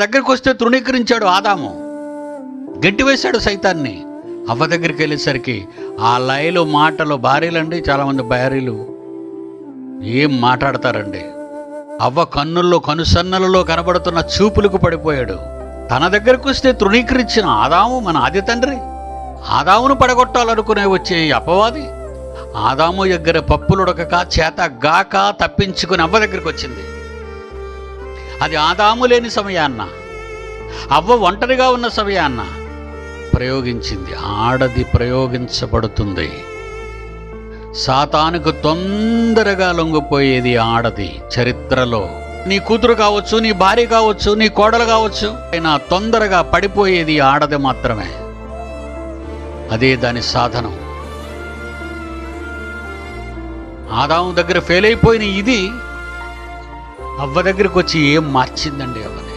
దగ్గరికి వస్తే తృణీకరించాడు ఆదాము. గట్టివేశాడు సైతాన్ని. అవ్వ దగ్గరికి వెళ్ళేసరికి ఆ లయలు మాటలు భార్యలండి చాలామంది భార్యలు ఏం మాట్లాడతారండి? అవ్వ కన్నుల్లో కనుసన్నలలో కనబడుతున్న చూపులకు పడిపోయాడు. తన దగ్గరకు వస్తే తృణీకరించిన ఆదాము మన ఆది తండ్రి. ఆదామును పడగొట్టాలనుకునే వచ్చే అపవాది ఆదాము దగ్గర పప్పులుడకక చేత గాక తప్పించుకుని అవ్వ దగ్గరికి వచ్చింది. అది ఆదాము లేని సమయాన్న అవ్వ ఒంటరిగా ఉన్న సమయాన్న ప్రయోగించింది ఆడది ప్రయోగించబడుతుంది. సాతానుకు తొందరగా లొంగిపోయేది ఆడది చరిత్రలో. నీ కూతురు కావచ్చు నీ భార్య కావచ్చు నీ కోడలు కావచ్చు అయినా తొందరగా పడిపోయేది ఆడది మాత్రమే. అదే దాని సాధనం. ఆదాము దగ్గర ఫెయిల్ అయిపోయిన ఇది అవ్వ దగ్గరికి వచ్చి ఏం మార్చిందండి అవ్వ?